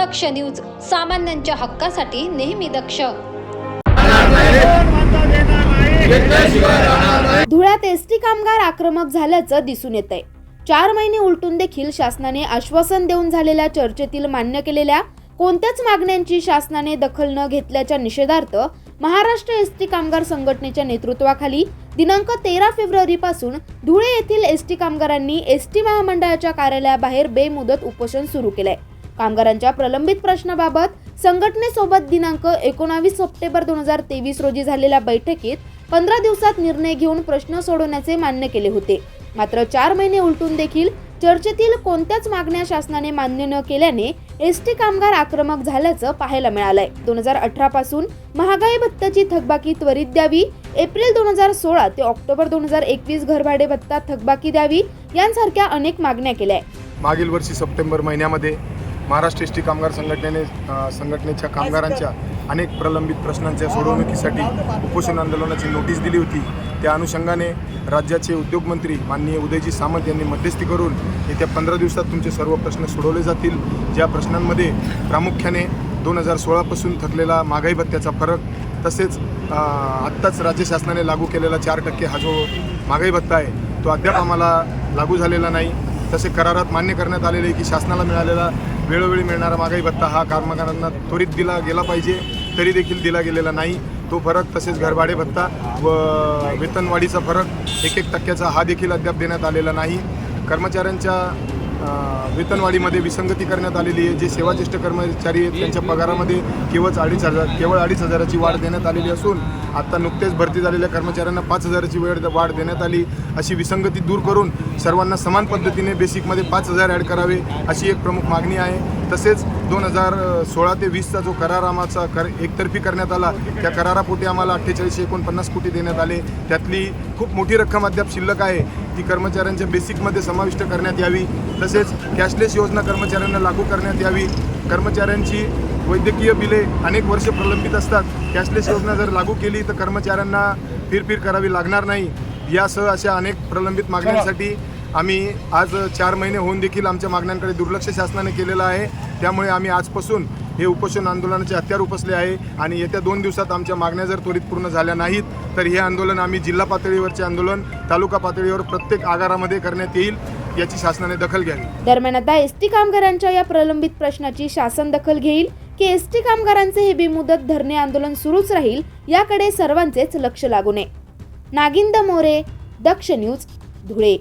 दक्ष news सामान्यांच्या हक्कासाठी नेहमी दक्ष. धुळ्यात एसटी कामगार आक्रमक झाल्याचं दिसून येत आहे चार महिने उलटून देखील शासनाने आश्वासन देऊन झालेल्या चर्चेतील मान्य केलेल्या कोणत्याच मागण्यांची शासनाने दखल न घेतल्याच्या निषेधार्थ महाराष्ट्र एसटी कामगार संघटनेच्या नेतृत्वाखाली दिनांक तेरा फेब्रुवारी पासून धुळे येथील एसटी कामगारांनी एसटी महामंडळाच्या कार्यालयाबाहेर बेमुदत उपोषण सुरू केलंय. कामगारांच्या प्रलंबित प्रश्नाबाबत संघटनेसोबत दिनांक एकोणावीस सप्टेंबर दोन हजार तेवीस रोजी झालेल्या बैठकीत पंधरा दिवसात निर्णय घेऊन प्रश्न सोडवण्याचे मान्य केले होते. मात्र चार महिने उलटून देखील चर्चेतील कोणत्याच मागण्या शासनाने मान्य न केल्याने एस टी कामगार आक्रमक झाल्याचं पाहायला मिळालंय. दोन हजार अठरा पासून महागाई भत्त्याची थकबाकी त्वरित द्यावी एप्रिल दोन हजार सोळा ते ऑक्टोबर दोन हजार एकवीस घरभाडे भत्ता थकबाकी द्यावी यांसारख्या अनेक मागण्या केल्या मागील वर्षी सप्टेंबर महिन्यामध्ये महाराष्ट्र एस टी कामगार संघटनेने संघटनेच्या कामगारांच्या अनेक प्रलंबित प्रश्नांच्या सोडवणुकीसाठी उपोषण आंदोलनाची नोटीस दिली होती. त्या अनुषंगाने राज्याचे उद्योगमंत्री माननीय उदयजी सामंत यांनी मध्यस्थी करून येत्या पंधरा दिवसात तुमचे सर्व प्रश्न सोडवले जातील. ज्या प्रश्नांमध्ये प्रामुख्याने दोन हजार सोळापासून थकलेला महागाई भत्त्याचा फरक तसेच आत्ताच राज्य शासनाने लागू केलेला चार टक्के हा जो महागाई भत्ता आहे तो अद्याप आम्हाला लागू झालेला नाही. तसे करारात मान्य करण्यात आलेले आहे की शासनाला मिळालेला वेळोवेळी मिळणारा मागाई भत्ता हा कामगारांना त्वरित दिला गेला पाहिजे तरी देखील दिला गेलेला नाही. तो फरक तसेच घरभाडे भत्ता व वेतनवाढीचा फरक एक एक टक्क्याचा हा देखील अद्याप देण्यात आलेला नाही. कर्मचाऱ्यांच्या वेतनवाढीमध्ये विसंगती करण्यात आलेली आहे जे सेवाज्येष्ठ कर्मचारी आहेत त्यांच्या पगारामध्ये केवळ अडीच हजार केवळ अडीच हजाराची वाढ देण्यात आलेली असून आत्ता नुकतेच भरती झालेल्या कर्मचाऱ्यांना पाच हजाराची वेळ वाढ देण्यात आली. अशी विसंगती दूर करून सर्वांना समान पद्धतीने बेसिकमध्ये पाच हजार ॲड करावे अशी एक प्रमुख मागणी आहे. तसेच दोन हजार सोळा ते वीसचा जो करार आम्हाचा कर एकतर्फी करण्यात आला त्या करारापोटी आम्हाला अठ्ठेचाळीसशे एकोणपन्नास कोटी देण्यात आले. त्यातली खूप मोठी रक्कम अद्याप शिल्लक आहे. ती कर्मचाऱ्यांच्या बेसिकमध्ये समाविष्ट करण्यात यावी. तसेच कॅशलेस योजना कर्मचाऱ्यांना लागू करण्यात यावी. कर्मचाऱ्यांची वैद्यकीय बिले अनेक वर्ष प्रलंबित असतात. कॅशलेस योजना जर लागू केली तर कर्मचाऱ्यांना फिरफिर करावी लागणार नाही. यासह अशा अनेक प्रलंबित मागण्यांसाठी आम्ही आज चार महिने होऊन देखील आमच्या मागण्यांकडे दुर्लक्ष शासनाने केलेलं आहे. त्यामुळे आम्ही आजपासून हे उपोषण आंदोलनाचे हत्यार उपसले आहे आणि येत्या दोन दिवसात आमच्या मागण्या जर त्वरित पूर्ण झाल्या नाहीत तर हे आंदोलन आम्ही जिल्हा पातळीवरचे आंदोलन तालुका पातळीवर प्रत्येक आगारामध्ये करण्यात येईल याची शासनाने दखल घ्यावी. दरम्यान आता एस टी कामगारांच्या या प्रलंबित प्रश्नाची शासन दखल घेईल की एस टी कामगारांचे हे बेमुदत धरणे आंदोलन सुरूच राहील याकडे सर्वांचेच लक्ष लागू नये. नागिंद मोरे दक्ष न्यूज धुळे.